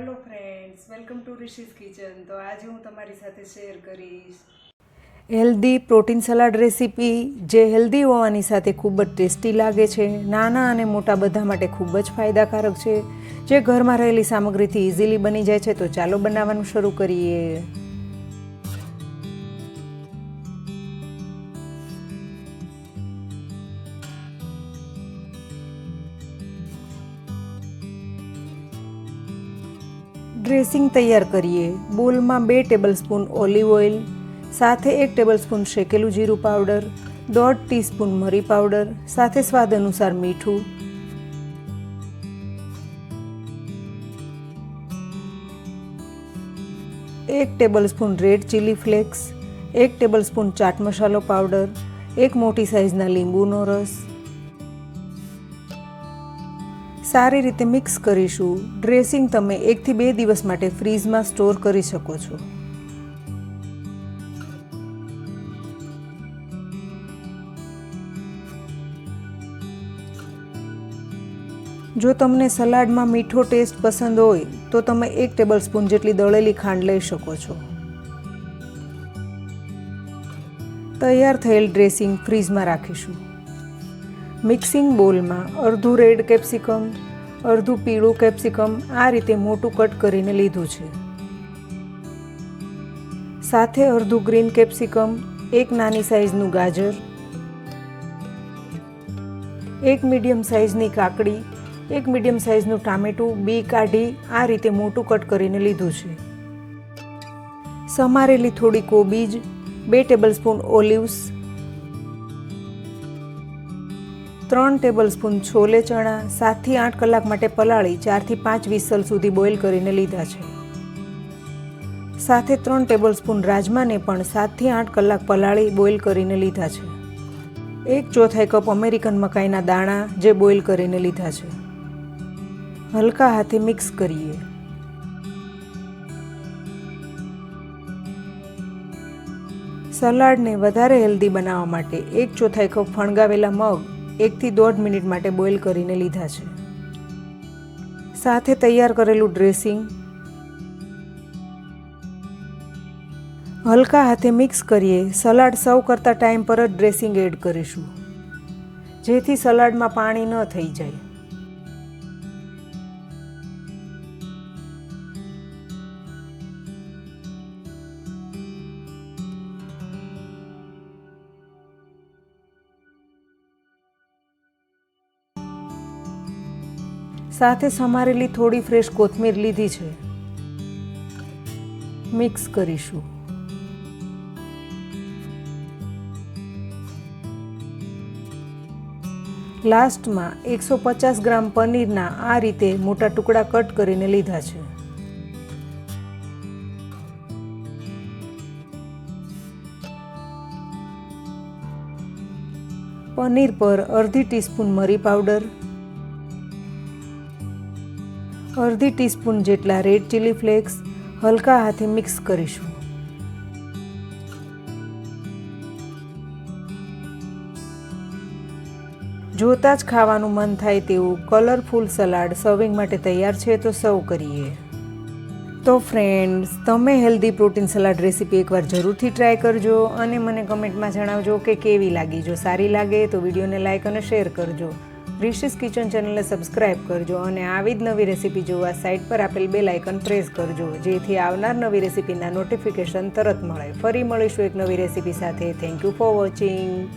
Hello friends welcome to Rishi's kitchen તો આજે હું તમારી સાથે શેર કરીશ. હેલ્ધી પ્રોટીન સલાડ રેસીપી જે હેલ્ધી હોવાની સાથે ખૂબ જ ટેસ્ટી લાગે છે, નાના અને મોટા બધા માટે ખૂબ જ ફાયદાકારક છે, જે ઘરમાં રહેલી સામગ્રીથી ઇઝીલી બની જાય છે. તો ચાલો બનાવવાનું શરૂ કરીએ. ડ્રેસિંગ તૈયાર કરીએ. બોલમાં બે ટેબલસ્પૂન ઓલિવ ઓઇલ, સાથે એક ટેબલસ્પૂન શેકેલું જીરું પાવડર, દોઢ ટીસ્પૂન મરી પાવડર, સાથે સ્વાદ અનુસાર મીઠું. એક ટેબલસ્પૂન રેડ ચીલી ફ્લેક્સ, એક ટેબલસ્પૂન ચાટ મસાલો પાવડર, એક મોટી સાઇઝના લીંબુનો રસ સારી રીતે મિક્સ કરીશું. ડ્રેસિંગ તમે એકથી બે દિવસ માટે ફ્રીઝમાં સ્ટોર કરી શકો છો. જો તમને સલાડમાં મીઠો ટેસ્ટ પસંદ હોય, તો તમે એક ટેબલ સ્પૂન જેટલી દળેલી ખાંડ લઈ શકો છો. તૈયાર થયેલ ડ્રેસિંગ ફ્રીઝમાં રાખીશું. મિક્સિંગ બોલમાં અડધું રેડ કેપ્સિકમ, અડધું પીળું કેપ્સિકમ આ રીતે મોટું કટ કરીને લીધું છે. સાથે અડધું ગ્રીન કેપ્સિકમ, એક નાની સાઇઝનું ગાજર, એક મીડિયમ સાઇઝની કાકડી, એક મીડિયમ સાઇઝનું ટામેટું, બી કાઢી આ રીતે મોટું કટ કરીને લીધું છે. સમારેલી થોડી કોબીજ, બે ટેબલસ્પૂન ઓલિવ્સ ત્રણ ટેબલ સ્પૂન છોલે ચણા, સાતથી આઠ કલાક માટે પલાળી, ચારથી પાંચ વિસલ સુધી બોઇલ કરીને લીધા છે. સાથે ત્રણ ટેબલ સ્પૂન રાજમાને પણ સાતથી આઠ કલાક પલાળી બોઇલ કરીને લીધા છે. એક ચોથાઈ કપ અમેરિકન મકાઈના દાણા જે બોઇલ કરીને લીધા છે. હલકા હાથે મિક્સ કરીએ. સલાડને વધારે હેલ્ધી બનાવવા માટે એક ચોથાઈ કપ ફણગાવેલા મગ એકથી દોઢ મિનિટ માટે બોઇલ કરીને લીધા છે. સાથે તૈયાર કરેલું ડ્રેસિંગ. હલકા હાથે મિક્સ કરીએ, સલાડ સર્વ કરતા ટાઈમ પર જ ડ્રેસિંગ એડ કરીશું. જેથી સલાડમાં પાણી ન થઈ જાય. સાથે સમારેલી થોડી ફ્રેશ કોથમીર લીધી છે. મિક્સ કરીશું. લાસ્ટમાં એકસો પચાસ ગ્રામ પનીરના આ રીતે મોટા ટુકડા કટ કરીને લીધા છે. પનીર પર અડધી ટીસ્પૂન મરી પાવડર અડધી ટીસ્પૂન જેટલા રેડ ચીલી ફ્લેક્સ હલકા હાથે મિક્સ કરીશું. જોતાં જ ખાવાનું મન થાય તેવું કલરફુલ સલાડ સર્વિંગ માટે તૈયાર છે તો સર્વ કરીએ. તો ફ્રેન્ડ્સ તમે હેલ્ધી પ્રોટીન સલાડ રેસીપી એકવાર જરૂરથી ટ્રાય કરજો અને મને કમેન્ટમાં જણાવજો કે કેવી લાગી. જો સારી લાગે તો વિડીયોને લાઇક અને શેર કરજો. રિશિસ કિચન ચેનલને સબસ્ક્રાઇબ કરજો અને આવી જ નવી રેસીપી જોવા સાઇટ પર આપેલ બે આઇકન પ્રેસ કરજો, જેથી આવનાર નવી રેસીપીના નોટિફિકેશન તરત મળે. ફરી મળીશું એક નવી રેસીપી સાથે. Thank you for watching